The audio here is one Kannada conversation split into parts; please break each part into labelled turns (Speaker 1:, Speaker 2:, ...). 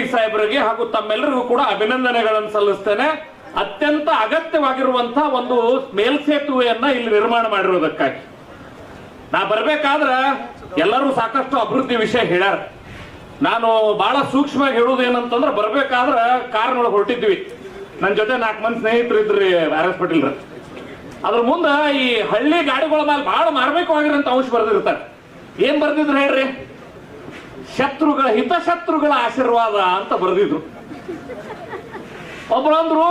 Speaker 1: ಸಾಹೇಬರಿಗೆ ಹಾಗೂ ತಮ್ಮೆಲ್ಲರಿಗೂ ಕೂಡ ಅಭಿನಂದನೆಗಳನ್ನು ಸಲ್ಲಿಸ್ತೇನೆ. ಅತ್ಯಂತ ಅಗತ್ಯವಾಗಿರುವಂತಹ ಒಂದು ಮೇಲ್ಸೇತುವೆಯನ್ನ ಇಲ್ಲಿ ನಿರ್ಮಾಣ ಮಾಡಿರೋದಕ್ಕಾಗಿ. ನಾ ಬರ್ಬೇಕಾದ್ರೆ ಎಲ್ಲರೂ ಸಾಕಷ್ಟು ಅಭಿವೃದ್ಧಿ ವಿಷಯ ಹೇಳ್ಯಾರ. ನಾನು ಬಹಳ ಸೂಕ್ಷ್ಮವಾಗಿ ಹೇಳುವುದು ಏನಂತಂದ್ರೆ ಬರ್ಬೇಕಾದ್ರ ಕಾರ್ನೊಳಗೆ ಹೊರಟಿದ್ವಿ. ನನ್ನ ಜೊತೆ ನಾಲ್ಕು ಮಂದಿ ಸ್ನೇಹಿತರು ಇದ್ರಿ ಆರ್ ಎಸ್ ಪಟೇಲ್ರ. ಅದ್ರ ಮುಂದೆ ಈ ಹಳ್ಳಿ ಗಾಡಿಗಳ ಮೇಲೆ ಬಹಳ ಮಾರ್ಮಿಕವಾಗಿರಂತ ಅಂಶ ಬರ್ದಿರ್ತಾರೆ. ಏನ್ ಬರ್ದಿದ್ರು ಹೇಳ್ರಿ? ಶತ್ರುಗಳ ಹಿತಶತ್ರುಗಳ ಆಶೀರ್ವಾದ ಅಂತ ಬರೆದಿದ್ರು. ಒಬ್ರು ಅಂದ್ರು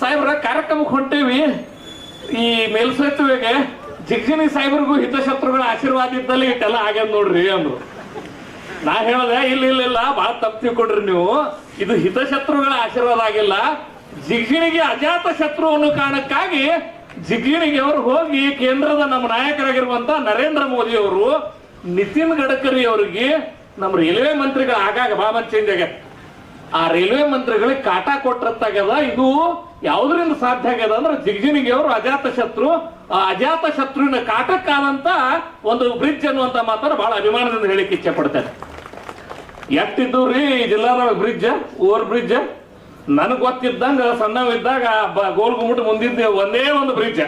Speaker 1: ಸಾಹೇಬ್ರ, ಕಾರ್ಯಕ್ರಮಕ್ಕೆ ಹೊಂಟೇವಿ. ಈ ಮೇಲ್ಸೇತುವೆಗೆ ಜಿಗ್ಜಿನಿ ಸಾಹೇಬ್ರಿಗೂ ಹಿತಶತ್ರುಗಳ ಆಶೀರ್ವಾದ ಇದ್ದಲ್ಲಿ ಇಟ್ಟೆಲ್ಲ ಆಗ್ಯದ ನೋಡ್ರಿ ಅಂದ್ರು. ನಾ ಹೇಳ್ದೆ, ಇಲ್ಲ ಇಲ್ಲ ಇಲ್ಲ ಬಹಳ ತಪ್ಪು ತಿಳ್ಕೊಂಡ್ರಿ ನೀವು. ಇದು ಹಿತಶತ್ರುಗಳ ಆಶೀರ್ವಾದ ಆಗಿಲ್ಲ. ಜಿಗ್ಜಿಣಿಗೆ ಅಜಾತ ಶತ್ರು ಅನ್ನೋ ಕಾರಣಕ್ಕಾಗಿ ಜಿಗ್ಜಿಣಿಗೆ ಅವರು ಹೋಗಿ ಕೇಂದ್ರದ ನಮ್ಮ ನಾಯಕರಾಗಿರುವಂತ ನರೇಂದ್ರ ಮೋದಿ ಅವರು ನಿತಿನ್ ಗಡ್ಕರಿ ಅವರಿಗೆ ನಮ್ಮ ರೈಲ್ವೆ ಮಂತ್ರಿಗಳು ಆಗಾಗ ಬಾಬನ್ ಚೇಂಜ್ ಆಗ್ಯದ. ಆ ರೈಲ್ವೆ ಮಂತ್ರಿಗಳಿಗೆ ಕಾಟ ಕೊಟ್ಟರತ್ತಾಗ್ಯದ. ಇದು ಯಾವುದರಿಂದ ಸಾಧ್ಯ ಆಗ್ಯದ ಅಂದ್ರೆ ಜಿಗ್ಜಿನಿಗೆ ಅವರು ಅಜಾತ ಶತ್ರು. ಆ ಅಜಾತ ಶತ್ರುವಿನ ಕಾಟಕ್ಕಾದಂತ ಒಂದು ಬ್ರಿಡ್ಜ್ ಅನ್ನುವಂತ ಮಾತನ್ನು ಬಹಳ ಅಭಿಮಾನದಿಂದ ಹೇಳಿಕ್ಕೆ ಇಚ್ಛೆ ಪಡ್ತಾರೆ ಎಷ್ಟಿದ್ದು ರೀ ಜಿಲ್ಲಾದ ಬ್ರಿಡ್ಜ್ ಓವರ್ ಬ್ರಿಡ್ಜ್ ನನಗ್ ಗೊತ್ತಿದ್ದಂಗ ಸಣ್ಣವಿದ್ದಾಗ ಗೋಲ್ ಗುಮ್ಮಟ್ ಮುಂದಿದ್ದೆ ಒಂದೇ ಒಂದು ಬ್ರಿಡ್ಜ್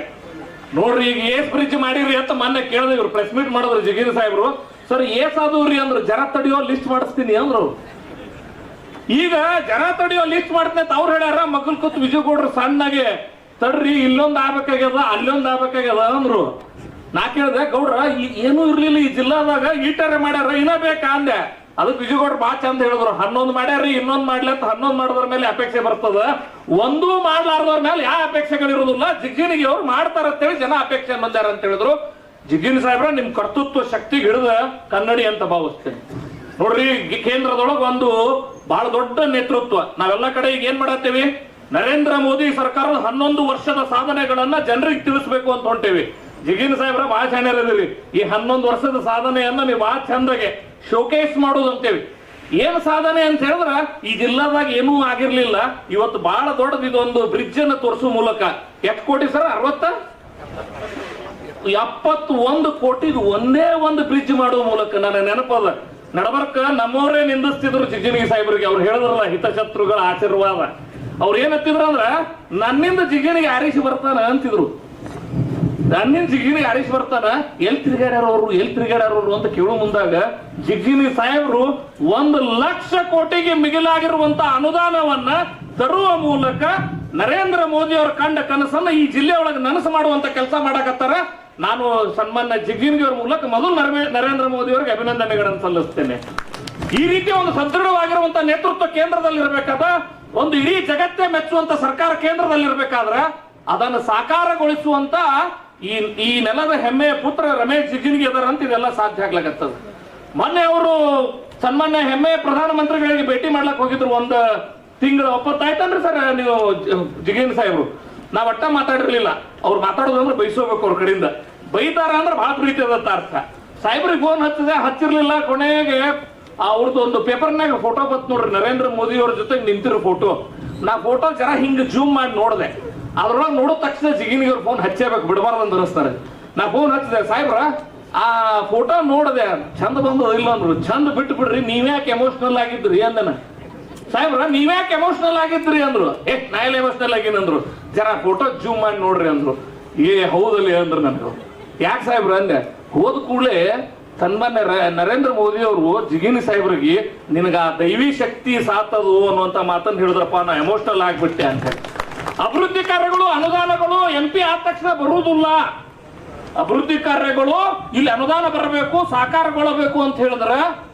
Speaker 1: ನೋಡ್ರಿ ಈಗ ಏಸ್ ಬ್ರಿಡ್ಜ್ ಮಾಡಿರಿ ಅಂತ ಮೊನ್ನೆ ಕೇಳಿದ್ರು ಇವ್ರು ಪ್ರೆಸ್ ಮೀಟ್ ಮಾಡಿದ್ರು ಜಗೀರ್ ಸಾಹೇಬ್ರು. ಸರ್ ಏಸಾದವ್ರಿ ಅಂದ್ರು ಜನ ತಡೆಯೋ ಲಿಸ್ಟ್ ಮಾಡಿಸ್ತೀನಿ ಅಂದ್ರು. ಈಗ ಜನ ತಡಿಯೋ ಲಿಸ್ಟ್ ಮಾಡ್ತೀನಿ ಅಂತ ಅವ್ರು ಹೇಳ್ಯಾರ ಮಗಲ್ ಕೂತ್ ವಿಜಯಗೌಡ್ರು ಸಣ್ಣಗೆ, ತಡ್ರಿ, ಇಲ್ಲೊಂದು ಆಗ್ಬೇಕಾಗ್ಯದ, ಅಲ್ಲೊಂದು ಆಗ್ಬೇಕಾಗ್ಯದ ಅಂದ್ರು. ನಾ ಕೇಳ್ದೆ, ಗೌಡ್ರ ಏನು ಇರ್ಲಿಲ್ಲ, ಈ ಜಿಲ್ಲಾದಾಗ ಈಟರೆ ಮಾಡ್ಯಾರ, ಇನ್ನ ಬೇಕಾ? ಅಂದೆ. ಅದಕ್ಕೆ ವಿಜಯಗೌಡ್ರು ಬಾ ಚಂದ ಹೇಳಿದ್ರು, ಹನ್ನೊಂದು ಮಾಡ್ಯಾರಿ ಇನ್ನೊಂದ್ ಮಾಡ್ಲಿ ಅಂತ ಹನ್ನೊಂದ್ ಮಾಡಿದ್ರ ಮೇಲೆ ಅಪೇಕ್ಷೆ ಬರ್ತದ. ಒಂದೂ ಮಾಡ್ಲಾರ್ದವ್ರ ಮೇಲೆ ಯಾವ ಅಪೇಕ್ಷೆಗಳಿರೋದಿಲ್ಲ ಜಿಗ್ಗಿನಿಗೆ ಅವ್ರು ಮಾಡ್ತಾರ ಅಂತೇಳಿ ಜನ ಅಪೇಕ್ಷೆ ಬಂದಾರ ಅಂತ ಹೇಳಿದ್ರು. ಜಿಗ್ಗಿನ ಸಾಹೇಬ್ರ, ನಿಮ್ ಕರ್ತೃತ್ವ ಶಕ್ತಿಗೆ ಹಿಡಿದ ಕನ್ನಡಿ ಅಂತ ಭಾವಿಸ್ತೇನೆ. ನೋಡ್ರಿ ಕೇಂದ್ರದೊಳಗ ಒಂದು ಬಹಳ ದೊಡ್ಡ ನೇತೃತ್ವ. ನಾವೆಲ್ಲ ಕಡೆ ಈಗ ಏನ್ ಮಾಡತ್ತೇವಿ? ನರೇಂದ್ರ ಮೋದಿ ಸರ್ಕಾರದ ಹನ್ನೊಂದು ವರ್ಷದ ಸಾಧನೆಗಳನ್ನ ಜನರಿಗೆ ತಿಳಿಸ್ಬೇಕು ಅಂತ ಹೊಂಟೇವಿ. ಜಿಗಿನ್ ಸಾಹೇಬ್ರ ಬಹಳ ಚೆನ್ನಾಗಿದ್ದೀರಿ ಈ ಹನ್ನೊಂದು ವರ್ಷದ ಸಾಧನೆಯನ್ನ ನೀವು ಬಹಳ ಚಂದಗೆ ಶೋಕೇಸ್ ಮಾಡೋದು ಅಂತೇವಿ. ಏನ್ ಸಾಧನೆ ಅಂತ ಹೇಳಿದ್ರ, ಈ ಜಿಲ್ಲಾದಾಗ ಏನೂ ಆಗಿರ್ಲಿಲ್ಲ. ಇವತ್ತು ಬಹಳ ದೊಡ್ಡದು ಇದೊಂದು ಬ್ರಿಡ್ಜ್ ಅನ್ನ ತೋರಿಸುವ ಮೂಲಕ. ಎಷ್ಟು ಕೋಟಿ ಸರ್? ಅರವತ್ತ? ಎಪ್ಪತ್ತು ಒಂದು ಕೋಟಿಗೆ ಒಂದೇ ಒಂದು ಬ್ರಿಡ್ಜ್ ಮಾಡುವ ಮೂಲಕ ನನ್ನ ನೆನಪಲ್ಲ. ನಡಬರ್ಕ ನಮ್ಮವರೇ ನಿಂದಿಸ್ತಿದ್ರು ಜಿಗ್ಜಿನಿಗೆ ಸಾಹೇಬ್ರಿಗೆ. ಅವ್ರು ಹೇಳಿದ್ರಲ್ಲ, ಹಿತಶತ್ರುಗಳ ಆಶೀರ್ವಾದ. ಅವ್ರು ಏನತ್ತಿದ್ರು ಅಂದ್ರ, ನನ್ನಿಂದ ಜಿಗಿನಿಗೆ ಆರಿಸಿ ಬರ್ತಾನ ಅಂತಿದ್ರು. ನನ್ನಿಂದ ಜಿಗಿನಿಗೆ ಆರಿಸಿ ಬರ್ತಾನ, ಎಲ್ ತಿರುಗಾಡ್ಯಾರ ಅವರು ಎಲ್ ತಿರುಗಾಡ್ಯಾರವ್ರು ಅಂತ ಕೇಳೋ ಮುಂದಾಗ ಜಿಗಿನಿ ಸಾಹೇಬ್ರು ಒಂದು ಲಕ್ಷ ಕೋಟಿಗೆ ಮಿಗಿಲಾಗಿರುವಂತ ಅನುದಾನವನ್ನ ತರುವ ಮೂಲಕ ನರೇಂದ್ರ ಮೋದಿ ಅವರ ಕಂಡ ಕನಸನ್ನ ಈ ಜಿಲ್ಲೆ ಒಳಗೆ ನನಸು ಮಾಡುವಂತ ಕೆಲಸ ಮಾಡಕತ್ತಾರ. ನಾನು ಸನ್ಮಾನ್ಯ ಜಿಗ್ಗಿನ್ಗಿಯವ್ರ ಮೂಲಕ ಮೊದಲು ನರೇ- ನರೇಂದ್ರ ಮೋದಿ ಅವರಿಗೆ ಅಭಿನಂದನೆಗಳನ್ನು ಸಲ್ಲಿಸ್ತೇನೆ. ಈ ರೀತಿ ಒಂದು ಸದೃಢವಾಗಿರುವಂತಹ ನೇತೃತ್ವ ಕೇಂದ್ರದಲ್ಲಿ ಇರಬೇಕಾದ ಒಂದು ಇಡೀ ಜಗತ್ತೇ ಮೆಚ್ಚುವಂತ ಸರ್ಕಾರ ಕೇಂದ್ರದಲ್ಲಿ ಇರಬೇಕಾದ್ರೆ ಅದನ್ನು ಸಾಕಾರಗೊಳಿಸುವಂತ ಈ ಈ ನೆಲದ ಹೆಮ್ಮೆಯ ಪುತ್ರ ರಮೇಶ್ ಜಿಗ್ಜಿನ್ಗಿ ಅದರ ಅಂತ ಇದೆಲ್ಲ ಸಾಧ್ಯ ಆಗ್ಲಕತ್ತದ ಮೊನ್ನೆ ಅವರು ಸನ್ಮಾನ್ಯ ಹೆಮ್ಮೆಯ ಪ್ರಧಾನಮಂತ್ರಿಗಳಿಗೆ ಭೇಟಿ ಮಾಡ್ಲಕ್ ಹೋಗಿದ್ರು ಒಂದು ತಿಂಗಳ ಒಪ್ಪತ್ತಾಯ್ತಂದ್ರೆ ಸರ್ ನೀವು ಜಿಗೇನ್ ಸಾಹೇಬ್ರು? ನಾವ್ ಅಟ್ಟ ಮಾತಾಡಿರ್ಲಿಲ್ಲ. ಅವ್ರು ಮಾತಾಡೋದು ಅಂದ್ರೆ ಬೈಸೋಬೇಕು ಅವ್ರ ಕಡೆಯಿಂದ. ಬೈತಾರ ಅಂದ್ರೆ ಭಾಳ ಪ್ರೀತಿ ಅದಂತ ಅರ್ಥ. ಸಾಹೇಬ್ರಿಗೆ ಫೋನ್ ಹಚ್ಚಿದೆ, ಹಚ್ಚಿರ್ಲಿಲ್ಲ, ಕೊನೆಗೆ ಅವ್ರದ್ದು ಒಂದು ಪೇಪರ್ನಾಗ ಫೋಟೋ ಬತ್ ನೋಡ್ರಿ, ನರೇಂದ್ರ ಮೋದಿ ಅವ್ರ ಜೊತೆ ನಿಂತಿರೋ ಫೋಟೋ ನಾ ಫೋಟೋ ಜರ ಹಿಂಗೆ ಜೂಮ್ ಮಾಡಿ ನೋಡಿದೆ. ಅದ್ರೊಳಗೆ ನೋಡಿದ ತಕ್ಷಣ ಜಿಗಿನಿಗೆ ಅವ್ರ ಫೋನ್ ಹಚ್ಚೇಬೇಕು, ಬಿಡಬಾರ್ದು ಅಂತ ಅನಿಸ್ತಾರೆ. ನಾ ಫೋನ್ ಹಚ್ಚಿದೆ, ಸಾಹೇಬ್ರ, ಆ ಫೋಟೋ ನೋಡಿದೆ ಚಂದ ಬಂದದ ಇಲ್ಲ ಅಂದ್ರು. ಚಂದ ಬಿಟ್ಟು ಬಿಡ್ರಿ ನೀವ್ಯಾಕೆ ಎಮೋಷನಲ್ ಆಗಿದ್ರಿ? ಅಂದನ. ಸಾಹೇಬ್ರ, ನೀವ್ಯಾಕೆ ಎಮೋಷನಲ್ ಆಗಿದ್ರಿ ಅಂದ್ರು? ಏ, ನಾ ಎಲ್ಲ ಎಮೋಷನಲ್ ಆಗಿನಂದ್ರು ಜರ ಫೋಟೋ ಜೂಮ್ ಮಾಡಿ ನೋಡ್ರಿ ಅಂದ್ರು. ಏ, ಹೌದಲ್ಲಿ ಅಂದ್ರು ನನಗೆ. ಯಾಕೆ ಸಾಹೇಬ್ರ ಅಂದೆ? ಹೋದ ಕೂಡಲೇ ಸನ್ಮಾನ್ಯ ರ- ನರೇಂದ್ರ ಮೋದಿ ಅವರು ಜಿಗಿನಿ ಸಾಹೇಬ್ರಿಗೆ, ನಿನಗ ದೈವಿ ಶಕ್ತಿ ಸಾತದು ಅನ್ನುವಂತ ಮಾತನ್ನ ಹೇಳಿದ್ರಪ್ಪ, ನಾ ಎಮೋಷನಲ್ ಆಗ್ಬಿಟ್ಟೆ ಅಂತ ಅಭಿವೃದ್ಧಿ ಕಾರ್ಯಗಳು, ಅನುದಾನಗಳು, ಎಂ ಪಿ ಆದ ತಕ್ಷಣ ಬರುವುದಿಲ್ಲ. ಅಭಿವೃದ್ಧಿ ಕಾರ್ಯಗಳು, ಇಲ್ಲಿ ಅನುದಾನ ಬರಬೇಕು, ಸಾಕಾರಗೊಳ್ಳಬೇಕು ಅಂತ ಹೇಳಿದ್ರೆ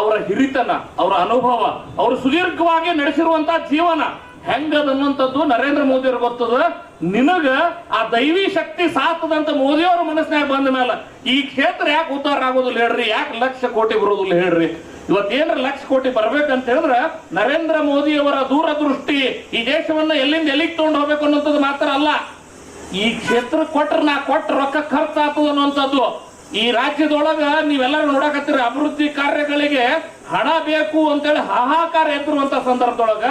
Speaker 1: ಅವರ ಹಿರಿತನ, ಅವರ ಅನುಭವ, ಅವರು ಸುದೀರ್ಘವಾಗಿ ನಡೆಸಿರುವಂತಹ ಜೀವನ ಹೆಂಗದ ಅನ್ನುವಂಥದ್ದು ನರೇಂದ್ರ ಮೋದಿ ಅವ್ರಿಗೆ ಗೊತ್ತದ? ನಿನಗ ಆ ದೈವಿ ಶಕ್ತಿ ಸಾತದಂತ ಮೋದಿ ಮನಸ್ಸಿನಾಗ ಬಂದ ಮೇಲೆ ಈ ಕ್ಷೇತ್ರ ಯಾಕೆ ಉದ್ದಾರ ಆಗೋದಿಲ್ಲ ಹೇಳ್ರಿ, ಯಾಕೆ ಲಕ್ಷ ಕೋಟಿ ಬರೋದಿಲ್ಲ ಹೇಳ್ರಿ. ಇವತ್ತೇನ್ರ ಲಕ್ಷ ಕೋಟಿ ಬರ್ಬೇಕಂತ ಹೇಳಿದ್ರೆ ನರೇಂದ್ರ ಮೋದಿ ಅವರ ದೂರದೃಷ್ಟಿ ಈ ದೇಶವನ್ನ ಎಲ್ಲಿಂದ ಎಲ್ಲಿಗೆ ತಗೊಂಡು ಹೋಗ್ಬೇಕು ಅನ್ನೋಂಥದ್ದು ಮಾತ್ರ ಅಲ್ಲ. ಈ ಕ್ಷೇತ್ರ ಕೊಟ್ರ ನಾ ಕೊಟ್ಟ ರೊಕ್ಕ ಖರ್ಚಾಗ್ತದ ಅನ್ನುವಂಥದ್ದು ಈ ರಾಜ್ಯದೊಳಗ ನೀವೆಲ್ಲರೂ ನೋಡಕತ್ತೀರಿ ಅಭಿವೃದ್ಧಿ ಕಾರ್ಯಗಳಿಗೆ ಹಣ ಬೇಕು ಅಂತೇಳಿ ಹಾಹಾಕಾರ ಎದ್ರುವಂತ ಸಂದರ್ಭದೊಳಗ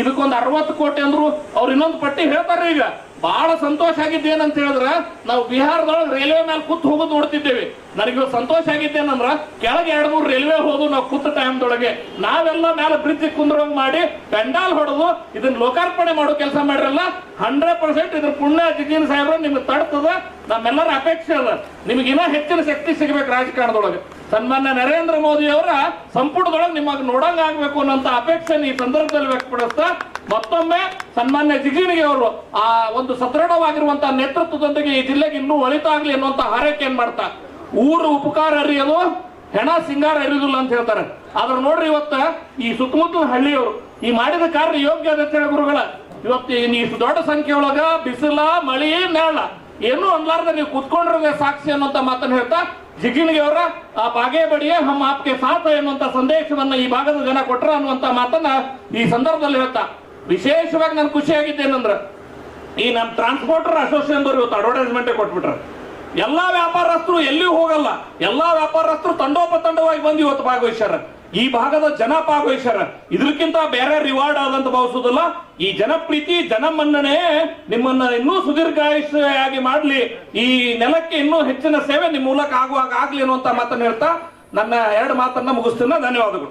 Speaker 1: ಇದಕ್ಕೊಂದು ಅರವತ್ತು ಕೋಟಿ ಅಂದ್ರು ಅವ್ರು ಇನ್ನೊಂದು ಪಟ್ಟಿ ಹೇಳ್ತಾರೆ ಈಗ. ಬಹಳ ಸಂತೋಷ ಆಗಿದ್ದೇನಂತ ಹೇಳಿದ್ರೆ ನಾವು ಬಿಹಾರದೊಳಗೆ ರೈಲ್ವೆ ಮೇಲೆ ಕೂತ್ ಹೋಗೋದು ನೋಡ್ತಿದ್ದೇವೆ. ನನಗೆ ಸಂತೋಷ ಆಗಿದ್ದೇನಂದ್ರ ಕೆಳಗೆ ಎರಡು ಮೂರು ರೈಲ್ವೆ ಹೋದು ನಾವು ಕೂತ ಟೈಮ್ದೊಳಗೆ ನಾವೆಲ್ಲ ಮೇಲೆ ಬ್ರಿಡ್ಜ್ ಕುಂದ್ರಂಗ್ ಮಾಡಿ ಪೆಂಡಾಲ್ ಹೊಡೆದು ಇದನ್ನ ಲೋಕಾರ್ಪಣೆ ಮಾಡೋ ಕೆಲಸ ಮಾಡಿರಲ್ಲ? ಹಂಡ್ರೆಡ್ ಪರ್ಸೆಂಟ್ ಇದ್ರ ಪುಣ್ಯ ಜಿಗಿನ ಸಾಹೇಬ್ರ ನಿಮ್ಗೆ ತಡ್ತದ. ನಮ್ಮೆಲ್ಲರ ಅಪೇಕ್ಷೆ ಅದ. ನಿಮ್ಗೆ ಇನ್ನೂ ಹೆಚ್ಚಿನ ಶಕ್ತಿ ಸಿಗಬೇಕು ರಾಜಕಾರಣದೊಳಗೆ. ಸನ್ಮಾನ್ಯ ನರೇಂದ್ರ ಮೋದಿ ಅವರ ಸಂಪುಟದೊಳಗೆ ನಿಮಗೆ ನೋಡಂಗ ಆಗ್ಬೇಕು ಅನ್ನೋಂತ ಅಪೇಕ್ಷೆ ಈ ಸಂದರ್ಭದಲ್ಲಿ ವ್ಯಕ್ತಪಡಿಸ್ತಾ, ಮತ್ತೊಮ್ಮೆ ಸನ್ಮಾನ್ಯ ಜಿಗಿಣಿಗೆ ಅವರು ಆ ಒಂದು ಸದೃಢವಾಗಿರುವಂತಹ ನೇತೃತ್ವದೊಂದಿಗೆ ಈ ಜಿಲ್ಲೆಗೆ ಇನ್ನೂ ಒಳಿತಾಗ್ಲಿ ಅನ್ನುವಂತ ಹಾರೈಕೆಯನ್ನು ಮಾಡ್ತಾ? ಊರು ಉಪಕಾರ ಅರಿಯೋದು ಹೆಣ ಸಿಂಗಾರ ಅರಿಯುದಿಲ್ಲ ಅಂತ ಹೇಳ್ತಾರೆ. ಆದ್ರೆ ನೋಡ್ರಿ ಇವತ್ತ ಈ ಸುತ್ತಮುತ್ತಲ ಹಳ್ಳಿಯವರು ಈ ಮಾಡಿದ ಕಾರ್ಯ ಯೋಗ್ಯ ಅದ ಗುರುಗಳ. ಇವತ್ತು ಇಷ್ಟು ದೊಡ್ಡ ಸಂಖ್ಯೆ ಒಳಗ ಬಿಸಿಲ, ಮಳಿ, ನೆರಳ ಏನು ಅನ್ಲಾರ್ದ ನೀವು ಕುತ್ಕೊಂಡಿರೋದೇ ಸಾಕ್ಷಿ ಅನ್ನುವಂತ ಮಾತನ್ನು ಹೇಳ್ತಾ ಜಿಗಿಣಿಗೆ ಅವರ, ಆ ಬಾಗೇ ಬಡಿಯೇ ಹಮ್ಮ ಆಪ್ಗೆ ಸಾಥ ಎನ್ನುವಂತ ಸಂದೇಶವನ್ನ ಈ ಭಾಗದ ಜನ ಕೊಟ್ರ ಅನ್ನುವಂತ ಮಾತನ್ನ ಈ ಸಂದರ್ಭದಲ್ಲಿ ಹೇಳ್ತಾ. ವಿಶೇಷವಾಗಿ ನಾನು ಖುಷಿಯಾಗಿದ್ದೇನೆಂದ್ರ ಈ ನಮ್ಮ ಟ್ರಾನ್ಸ್ಪೋರ್ಟರ್ ಅಸೋಸಿಯೇಷನ್ ದವ್ರು ಇವತ್ತು ಅಡ್ವರ್ಟೈಸ್ಮೆಂಟ್ ಕೊಟ್ಬಿಟ್ರ. ಎಲ್ಲಾ ವ್ಯಾಪಾರಸ್ಥರು ಎಲ್ಲಿಯೂ ಹೋಗಲ್ಲ. ಎಲ್ಲಾ ವ್ಯಾಪಾರಸ್ಥರು ತಂಡೋಪತಂಡವಾಗಿ ಬಂದು ಇವತ್ತು ಭಾಗವಹಿಸ್ಯಾರ. ಈ ಭಾಗದ ಜನ ಭಾಗವಹಿಸ್ಯಾರ. ಇದಕ್ಕಿಂತ ಬೇರೆ ರಿವಾರ್ಡ್ ಆದಂತ ಭಾವಿಸುದಿಲ್ಲ ಈ ಜನಪ್ರೀತಿ ಜನಮನ್ನಣೆ ನಿಮ್ಮನ್ನ ಇನ್ನೂ ಸುದೀರ್ಘಾಯುಷಿಯಾಗಿ ಮಾಡ್ಲಿ, ಈ ನೆಲಕ್ಕೆ ಇನ್ನೂ ಹೆಚ್ಚಿನ ಸೇವೆ ನಿಮ್ಮ ಮೂಲಕ ಆಗುವಾಗ ಆಗ್ಲಿ ಅನ್ನುವಂತ ಮಾತನ್ನ ಹೇಳ್ತಾ ನನ್ನ ಎರಡು ಮಾತನ್ನ ಮುಗಿಸ್ತೀನ ಧನ್ಯವಾದಗಳು.